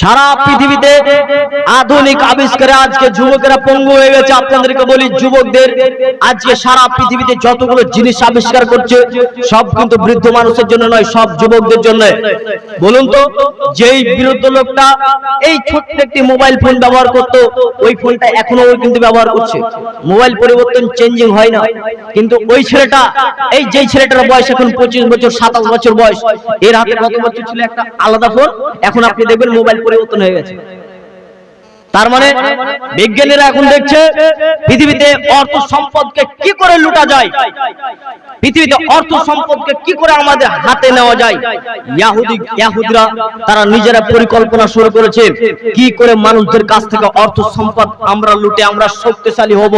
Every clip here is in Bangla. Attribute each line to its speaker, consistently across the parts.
Speaker 1: সারা পৃথিবীতে আধুনিক আবিষ্কারে আজকে যুবকেরা পঙ্গু হয়ে গেছে। আপনাদেরকে বলি, যুবকদের আজকে সারা পৃথিবীতে যতগুলো জিনিস আবিষ্কার করছে, সব কিন্তু বৃদ্ধ মানুষের জন্য নয়, সব যুবকদের জন্য। বলুন তো, যেই বিরুদ্ধ লোকটা এই ছোট্ট একটি মোবাইল ফোন ব্যবহার করতো, ওই ফোনটা এখনও কিন্তু ব্যবহার করছে। মোবাইল পরিবর্তন চেঞ্জিং হয় না। কিন্তু ওই ছেলেটা, এই যেই ছেলেটার বয়স এখন পঁচিশ বছর, সাতাশ বছর বয়স, এর হাতে কত বছর ছিল একটা আলাদা ফোন? এখন আপনি দেখবেন মোবাইল পরিবর্তন হয়ে গেছে। তার মানে বিজ্ঞানীরা এখন দেখছে, পৃথিবীতে অর্থ সম্পদকে কি করে লুটা যায়? পৃথিবীতে অর্থ সম্পদকে কি করে আমাদের হাতে নেওয়া যায়? ইয়াহুদি ইয়াহুদিরা তারা নিজেরা পরিকল্পনা শুরু করেছে, কি করে মানুষদের কাছ থেকে অর্থ সম্পদ আমরা লুটে আমরা শক্তিশালী হব,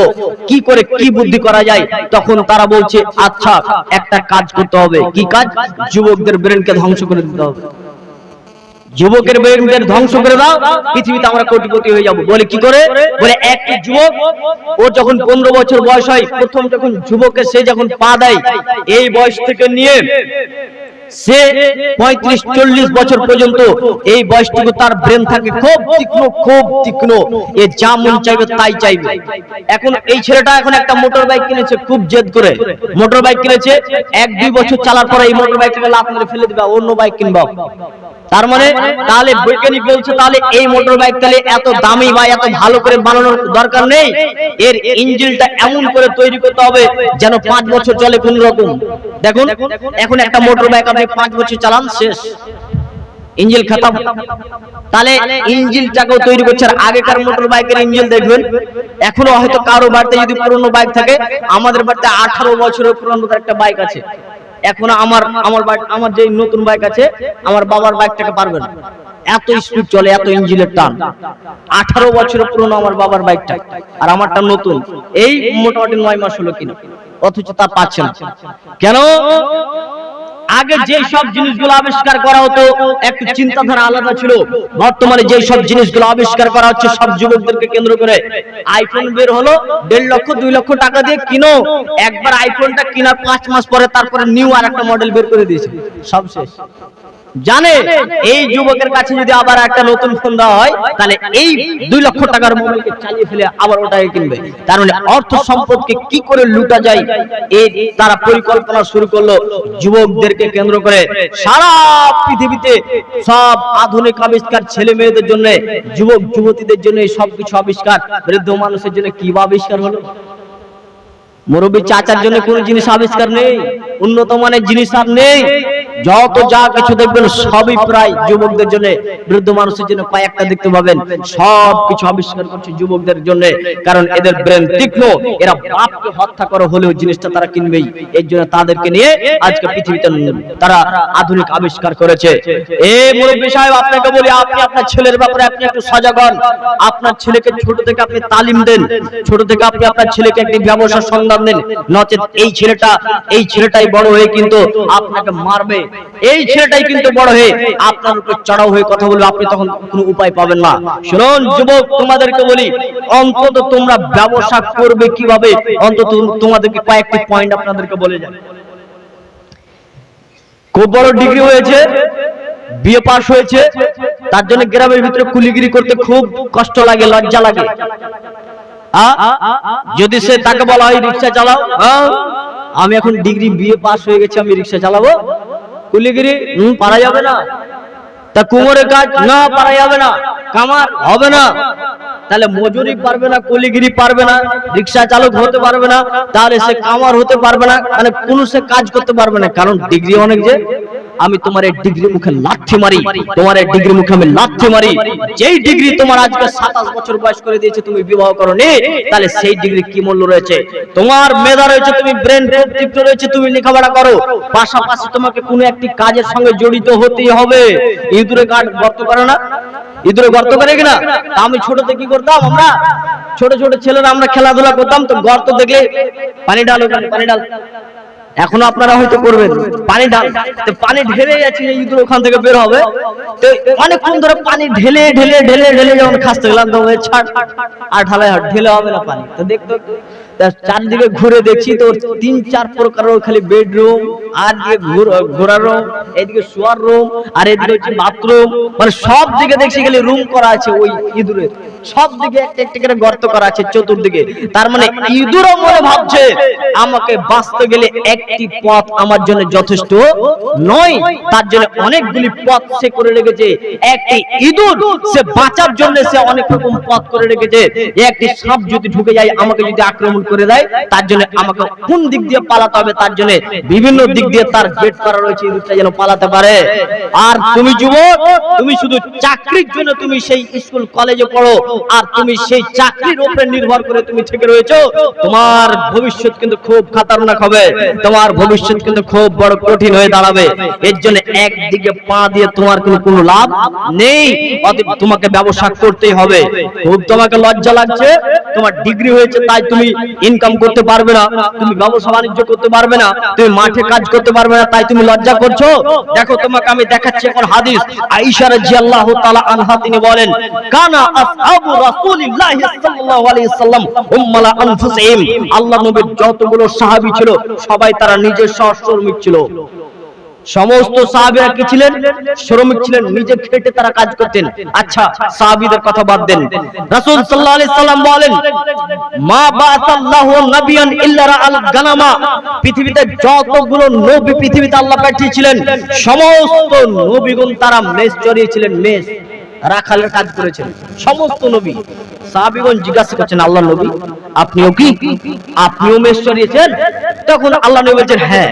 Speaker 1: কি করে কি বুদ্ধি করা যায়? তখন তারা বলছে আচ্ছা একটা কাজ করতে হবে। কি কাজ? যুবকদের ব্রেনকে ধ্বংস করে দিতে হবে। যুবকের ব্রেনদের ধ্বংস করে দাও, পৃথিবীতে আমরা কোটিপতি হয়ে যাব। বলে কি করে? বলে একটি যুবক, ও যখন পনেরো বছর বয়স হয়, প্রথম যখন যুবকে সে যখন পা দেয়, এই বয়স থেকে নিয়ে সে পঁয়ত্রিশ, চল্লিশ বছর পর্যন্ত এই বয়সটুকু তার ব্রেন থাকে খুব তীক্ষ্ণ খুব তীক্ষ্ণ। এ যা মন চাইবে তাই চাইবে। এখন এই ছেলেটা এখন একটা মোটর বাইক কিনেছে, খুব জেদ করে। মোটর বাইক কিনেছে, এক, দুই বছর চালার পরে এই মোটর বাইকটাকে লাফ মেরে ফেলে দিবে, অন্য বাইক কিনবা। তার মানে তাহলে বৈজ্ঞানিক বলছে তাহলে এই মোটর বাইক তাহলে এত দামি বা এত ভালো করে বানানোর দরকার নেই এর ইঞ্জিনটা এমন করে তৈরি করতে হবে যেন পাঁচ বছর চলে কোন রকম দেখুন এখন একটা মোটর বাইক আপনি পাঁচ বছর চালান শেষ ইঞ্জিন খাতাম তাহলে ইঞ্জিনটাকেও তৈরি করছে আর আগেকার মোটর বাইকের ইঞ্জিন দেখবেন এখনও হয়তো কারও বাড়িতে যদি পুরনো বাইক থাকে আমাদের বাড়িতে আঠারো বছরের পুরনো একটা বাইক আছে এখন আমার আমার বাইক, আমার যে নতুন বাইক আছে, আমার বাবার বাইকটাকে পারবে না। এত স্পিড চলে, এত ইঞ্জিনের টান। আঠারো বছর পুরনো আমার বাবার বাইকটা। আর আমারটা নতুন। এই মোটামুটি নয় মাস হলো কিনা। অথচ তা পাচ্ছে না। কেন? আগে যে সব জিনিসগুলো আবিষ্কার করা হতো একটু চিন্তাধারা আলাদা ছিল বর্তমানে যে সব জিনিসগুলো আবিষ্কার করা হচ্ছে সব যুবকদেরকে কেন্দ্র করে আইফোন বের হলো দেড় লক্ষ দুই লক্ষ টাকা দিয়ে কিনো একবার আইফোনটা কেনার পাঁচ মাস পরে তারপরে নিউ আর একটা মডেল বের করে দিয়েছে সব শেষ জানে এই যুবকের কাছে যদি আবার একটা নতুন ফোন দেওয়া হয়, তাহলে এই দুই লক্ষ টাকার মোবাইলকে চালিয়ে ফেলে আবার ওটাকে কিনবে। তার মানে অর্থ সম্পদকে কি করে লুটা যায় এই তারা পরিকল্পনা শুরু করল। যুবকদেরকে কেন্দ্র করে সারা পৃথিবীতে সব আধুনিক আবিষ্কার ছেলে মেয়েদের জন্য, যুবক যুবতীদের জন্য এই সবকিছু আবিষ্কার, বৃদ্ধ মানুষের জন্য কি বা আবিষ্কার হলো? মুরব্বী চাচার জন্য কোন জিনিস আবিষ্কার নেই, উন্নত মানের জিনিস আর নেই। যত যা কিছু দেখবেন, সবই প্রায় যুবকদের জন্য, বৃদ্ধ মানুষের জন্য কয়েকটা দেখতে পাবেন। সব কিছু আবিষ্কার করছে যুবকদের জন্য, কারণ এদের ব্রেন তীক্ষ্ণ, এরা বাপকে হত্যা করে হলেও জিনিসটা তারা কিনবেই। এর জন্য তাদেরকে নিয়ে আজকে পৃথিবীতে তারা আধুনিক আবিষ্কার করেছে। এ মুরব্বী সাহেব, আপনাকে বলি, আপনি আপনার ছেলের ব্যাপারে আপনি একটু সজাগ হন। আপনার ছেলেকে ছোট থেকে আপনি তালিম দেন। ছোট থেকে আপনি আপনার ছেলেকে একটি ব্যবসার সন্ধান দেন। নচেত এই ছেলেটা, এই ছেলেটাই বড় হয়ে কিন্তু আপনাকে মারবে। এই ছেলেটাই কিন্তু বড় হয়ে আপনার উপর চড়াও হয়ে কথা বলবে, আপনি তখন কোনো উপায় পাবেন না। শুনুন, যুবক, তোমাদেরকে বলি, অন্তত তোমরা ব্যবসা করবে কীভাবে, অন্তত তোমাদেরকে কয়েকটি পয়েন্ট আপনাদেরকে বলে যাবে খুব বড় ডিগ্রি হয়েছে বিয়ে পাস হয়েছে, তার জন্য গ্রামের ভিতরে কুলিগিরি করতে খুব কষ্ট লাগে, লজ্জা লাগে। যদি সে তাকে বলা হয় রিক্সা চালাও? আমি এখন ডিগ্রি বিয়ে পাশ হয়ে গেছে, আমি রিক্সা চালাবো। কুলিগিরি পারা যাবে না। তা কুমোরের কাজ না, পারা যাবে না। কামার হবে না। তাহলে মজুরি পারবে না, কলিগিরি পারবে না, রিক্সা চালক হতে পারবে না। তাহলে সে কামার হতে পারবে না। মানে কোনো সে কাজ করতে পারবে না। কারণ ডিগ্রি অনেক যে আমি তোমার ডিগ্রি মুখে লাথি মারি, তোমার ডিগ্রি মুখে আমি লাথি মারি। যেই ডিগ্রি তোমার আজকে সাতাশ বছর বয়স করে দিয়েছে, তুমি বিবাহ করনি, তাহলে সেই ডিগ্রি কি মূল্য রয়েছে? তোমার মেধা রয়েছে, তুমি ব্রেন তীক্ষ্ণ রয়েছে, তুমি লেখাপড়া করো। পাশাপাশি তোমাকে কোনো একটি কাজের সঙ্গে জড়িত হতেই হবে। ইঁদুরে কাঠ গর্ত করে না? ইঁদুরে গর্ত করে কিনা? আমি ছোটতে কি করতাম আমরা? ছোট ছোট ছেলেরা আমরা খেলাধুলা করতাম, তো গর্ত দেখলে পানি ওখানে পানি ঢাল। এখনও আপনারা হয়তো করবেন। পানি ঢাল তো পানি ঢেলে যাচ্ছে যে ইঁদুর ওখান থেকে বের হবে। তো অনেকক্ষণ ধরে পানি ঢেলে ঢেলে ঢেলে ঢেলে যখন খাসতে গেলাম, তখন ছাড় আর ঢালাই হাট ঢেলে হবে না পানি। তো দেখতো চারদিকে ঘুরে দেখছি তো, তিন, চার প্রকারের খালি বেডরুম আর দিকে ঘোরার রুম এদিকে শোয়ার রুম আর এদিকে হচ্ছে বাথরুম মানে সব দিকে দেখছি খালি রুম করা আছে ওই ইঁদুরের সব দিকে একটা একটা করে গর্ত করা আছে চতুর্দিকে। তার মানে ইঁদুরও মনে ভাবছে, আমাকে বাঁচতে গেলে একটি পথ আমার জন্য যথেষ্ট নয়। তার জন্য অনেকগুলি পথ সে করে রেখেছে। একটি ইঁদুর সে বাঁচার জন্য সে অনেক রকম পথ করে রেখেছে। একটি সাপ যদি ঢুকে যায়, আমাকে যদি আক্রমণ করে দেয়, তার জন্য আমাকে কোন দিক দিয়ে পালাতে হবে, তার জন্য বিভিন্ন দিক দিয়ে তার গেট করা রয়েছে, ইঁদুরটা যেন পালাতে পারে। আর তুমি যুবক, তুমি শুধু চাকরির জন্য তুমি সেই স্কুল, কলেজে পড়ো, আর তুমি সেই চাকরির উপরে নির্ভর করে তুমি থেকে রয়েছো। তোমার ভবিষ্যৎ কিন্তু খুব খাতারনাক হবে, তোমার ভবিষ্যৎ কিন্তু খুব বড় কঠিন হয়ে দাঁড়াবে। এর জন্য একদিকে পা দিয়ে তোমার কোনো কোনো লাভ নেই, অতএব তোমাকে ব্যবসা করতেই হবে। খুব তোমাকে লজ্জা লাগছে, তোমার ডিগ্রি হয়েছে, তাই তুমি ইনকাম করতে পারবে না, তুমি ব্যবসা বাণিজ্য করতে পারবে না, তুমি মাঠে কাজ করতে পারবে না, তাই তুমি লজ্জা করছ? দেখো, তোমাকে আমি দেখাচ্ছি এখন হাদিস। আয়েশা রাদিয়াল্লাহু তাআলা আনহা, তিনি বলেন, কানা আসহাবু রাসূলিল্লাহি সাল্লাল্লাহু আলাইহি সাল্লাম উম্মালা আনফুসিহিম। আল্লাহ নবীর যতগুলো সাহাবী ছিল, সবাই তারা নিজের সহশ্রমিক ছিল। সমস্ত সাহাবীরা কি ছিলেন? শ্রমিক ছিলেন, নিজে খেটে তারা কাজ করতেন। আচ্ছা সাহাবীদের কথা বাদ দেন। রাসূল সাল্লাল্লাহু আলাইহি সাল্লাম বলেন, মা বাসাল্লাহু নাবিয়ান ইল্লা রাআল গানামা। পৃথিবীতে যতগুলো নবী পৃথিবীতে আল্লাহ পাঠিয়েছিলেন, সমস্ত নবীগণ তারা মেষ চড়িয়েছিলেন, মেষ রাখালের কাজ করেছেন। সমস্ত নবী। সাহাবীগণ জিজ্ঞাসা করছেন, আল্লাহ নবী, আপনিও কি? আপনিও মেষ চড়িয়েছেন? তখন আল্লাহ নবী বলছেন হ্যাঁ।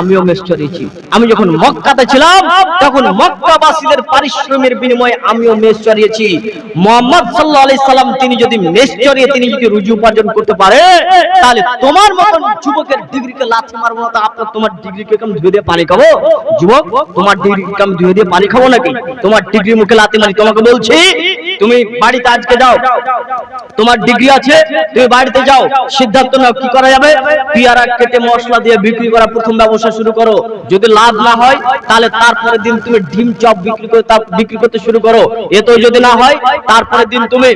Speaker 1: আমিও মেষ চড়িয়েছি আমি যখন মক্কাতে ছিলাম, তখন মক্কাবাসীদের পারিশ্রমের বিনিময়ে আমিও মেষ চড়িয়েছি মোহাম্মদ সাল্লাল্লাহু আলাইহি সাল্লাম, তিনি যদি মেষ চড়িয়ে তিনি যদি রুজি উপার্জন করতে পারে, তাহলে তোমার মতন যুবকের ডিগ্রিকে লাথি মারবো না আপনার তোমার ডিগ্রিকে কেমন ধুয়ে দিয়ে পানি খাব? যুবক, তোমার ডিগ্রিকে কেমন ধুয়ে দিয়ে পানি খাব নাকি? তোমার ডিগ্রি মুখে লাথি মারি, তোমাকে বলছি, তুমি বাড়িতে আজকে যাও। তোমার ডিগ্রি আছে, তুমি বাড়িতে যাও। সিদ্ধান্ত নাও, কি করা যাবে? পিয়ারা কেটে মশলা দিয়ে বিক্রি করা প্রথম ব্যবসা শুরু করো। যদি লাভ না হয়, তাহলে তারপরে দিন তুমি ডিম চপ বিক্রি করে বিক্রি করতে শুরু করো। এতেও যদি না হয় তারপরে দিন তুমি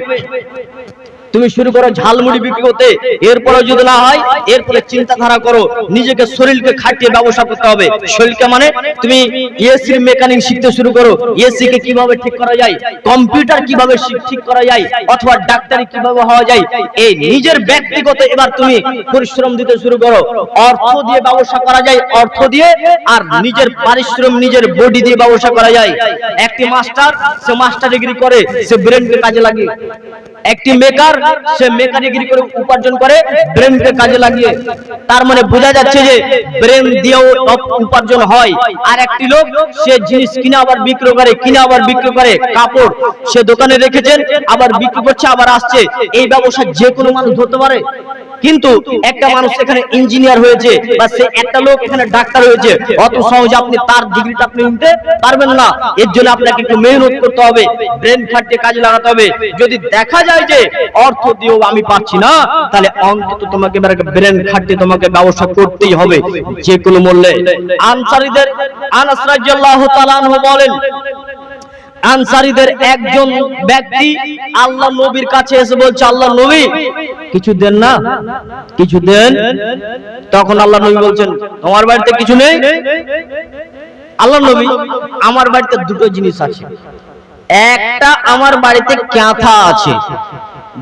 Speaker 1: তুমি শুরু করো ঝালমুড়ি বিক্রি করতে এরপরে যদি না হয়, এরপরে চিন্তাধারা করো, নিজেকে শরীরকে খাটিয়ে ব্যবসা করতে হবে। শরীরকে মানে তুমি এসির মেকানিক শিখতে শুরু করো। এসি কে কীভাবে ঠিক করা যায় কম্পিউটার কীভাবে ঠিক করা যায়, অথবা ডাক্তারি কীভাবে হওয়া যায়, এই নিজের ব্যক্তিগত এবার তুমি পরিশ্রম দিতে শুরু করো। অর্থ দিয়ে ব্যবসা করা যায়, অর্থ দিয়ে, আর নিজের পারিশ্রম নিজের বডি দিয়ে ব্যবসা করা যায়। একটি মাস্টার সে মাস্টার ডিগ্রি করে, সে ব্রেনকে কাজে লাগিয়ে একটি মেকার সে মেকানিগিরি করে উপার্জন করে ব্রেনকে কাজে লাগিয়ে। তার মানে বোঝা যাচ্ছে যে ব্রেন দিয়েও উপার্জন হয়। আর একটি লোক, সে জিনিস কিনে আবার বিক্রয় করে, কিনে আবার বিক্রয় করে, কাপড় সে দোকানে রেখেছেন, আবার বিক্রি করছে, আবার আসছে। এই ব্যবসা যে কোনো মানুষ ধরতে পারে। কিন্তু একটা মানুষ এখানে ইঞ্জিনিয়ার হয়েছে বা সে একটা লোক এখানে ডাক্তার হয়েছে, অত সহজে আপনি তার ডিগ্রিটা আপনি নিতে পারবেন না। এর জন্য আপনাকে একটু মেহনত করতে হবে ব্রেন খাটিয়ে কাজে লাগাতে হবে। যদি দেখা যায় যে অর্থ দিয়েও আমি পাচ্ছি না, তাহলে অন্তত তোমাকে ব্রেন খাটিয়ে তোমাকে ব্যবসা করতেই হবে, যে কোনো মূল্যে। আনসারীদের আনাস রাদিয়াল্লাহু তাআলা বলেন আনসারীদের একজন ব্যক্তি আল্লাহ নবীর কাছে এসে বলছে, আল্লাহ নবী, কিছু দেন না? কিছু দেন? তখন আল্লাহ নবী বলছেন, তোমার বাড়িতে কিছু নেই? আল্লাহ নবী, আমার বাড়িতে দুটো জিনিস আছে। একটা আমার বাড়িতে ক্যাথা আছে।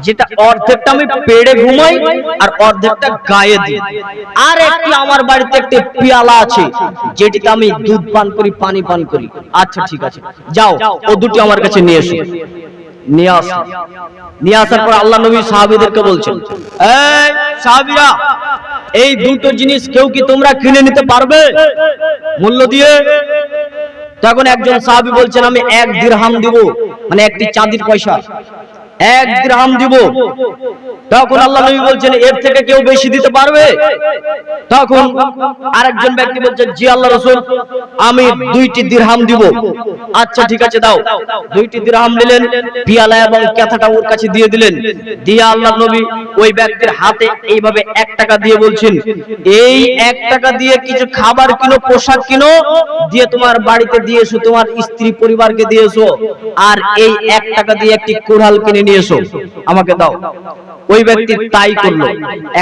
Speaker 1: যেটা অর্ধেকটা আমি পেড়ে ঘুমাই আর অর্ধেকটা গায়ে দিই। আর একটি আমার বাড়িতে একটি পেয়ালা আছে যেটিতে আমি দুধ পান করি পানি পান করি। আচ্ছা ঠিক আছে। যাও ও দুটি আমার কাছে নিয়ে এসো। নিয়ে আসো। নিয়ে আসার পর আল্লাহ নবী সাহাবীদেরকে বলছেন এই সাহাবীরা এই দুটো জিনিস কেউ কি তোমরা কিনে নিতে পারবে? মূল্য দিয়ে। তখন একজন সাহাবী বলছেন আমি এক দিরহাম দিব মানে একটি চাঁদির পয়সা। এক দিরহাম দিব। তখন আল্লাহ নবী বলছেন, এর থেকে কেউ বেশি দিতে পারবে? তখন আরেকজন ব্যক্তি বলছেন, জি আল্লাহ রসুল, আমি দুইটি দিরহাম দিব। আচ্ছা ঠিক আছে, দাও। দুইটি দিরহাম নিলেন, পিয়ালা এবং ক্যাথাটা ওর কাছে দিয়ে দিলেন। দিয়ে আল্লাহ নবী ওই ব্যক্তির হাতে এইভাবে এক টাকা দিয়ে বলছেন, এই এক টাকা দিয়ে কিছু খাবার কিনো, পোশাক কিনো, দিয়ে তোমার বাড়িতে দিয়ে এসো তোমার স্ত্রী পরিবারকে দিয়ে এসো আর এই এক টাকা দিয়ে একটি কুড়াল কিনে নিয়ে নিয়ে এসো আমাকে দাও। ওই ব্যক্তি তাই করল।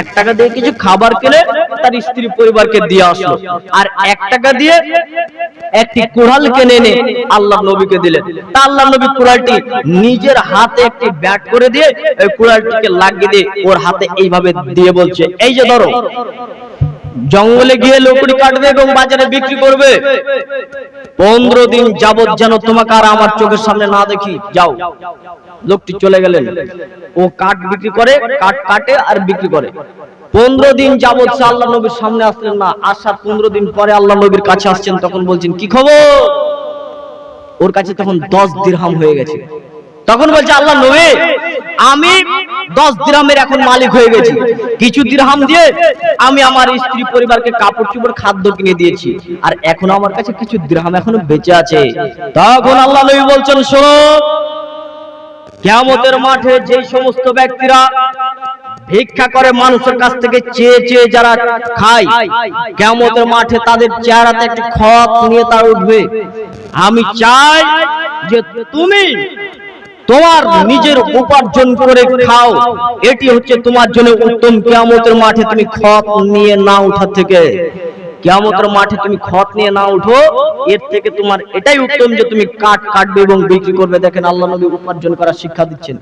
Speaker 1: এক টাকা দিয়ে কিছু খাবার কিনে তার স্ত্রী পরিবারকে দিয়ে আসলো। আর এক টাকা দিয়ে একটি কোড়াল কিনে এনে আল্লাহ নবীকে দিলেন। তা আল্লাহ নবী কুড়ালটি নিজের হাতে একটি ব্যাট করে দিয়ে ওই কোড়ালটিকে লাগিয়ে দিয়ে ওর হাতে এইভাবে দিয়ে বলছে, এই যে ধরো জঙ্গলে গিয়ে লকড়ি কাটবে এবং বাজারে বিক্রি করবে। পনেরো দিন যাবত যেন তোমাকে আর আমার চোখের সামনে না দেখি। যাও। লোকটি চলে গেলেন। ও কাঠ বিক্রি করে, কাঠ কাটে আর বিক্রি করে। পনেরো দিন যাবত সে আল্লাহ নবীর সামনে আসলেন না। আসার পনেরো দিন পরে আল্লাহ নবীর কাছে আসছেন, তখন বলছেন, কি খবর? ওর কাছে তখন দশ দিরহাম হয়ে গেছে। তখন বলছে, আল্লাহ নবী, আমি দশ দিরহামের এখন মালিক হয়ে গেছি। কিছু দিরহাম দিয়ে আমি আমার স্ত্রী পরিবারকে কাপড় চোপড়, খাদ্য কিনে দিয়েছি। আর এখন আমার কাছে কিছু দিরহাম এখনও বেঁচে আছে। তখন আল্লাহ নবী বলছেন, শোনো, কেয়ামতের মাঠে যে সমস্ত ব্যক্তিরা ভিক্ষা করে মানুষের কাছ থেকে চেয়ে চেয়ে যারা খায়, কেয়ামতের মাঠে তাদের চেহারাতে একটা খত নিয়ে তারা উঠবে। আমি চাই যে তুমি তোমার নিজের উপার্জন করে খাও। এটি হচ্ছে তোমার জন্য উত্তম কেয়ামতের মাঠে তুমি খত নিয়ে না উঠার থেকে। কেয়ামতের মাঠে তুমি খত নিয়ে না উঠো এর থেকে তোমার এটাই উত্তম যে তুমি কাট কাটবে এবং বিক্রি করবে। দেখেন আল্লাহ নবী উপার্জন করার শিক্ষা দিচ্ছেন।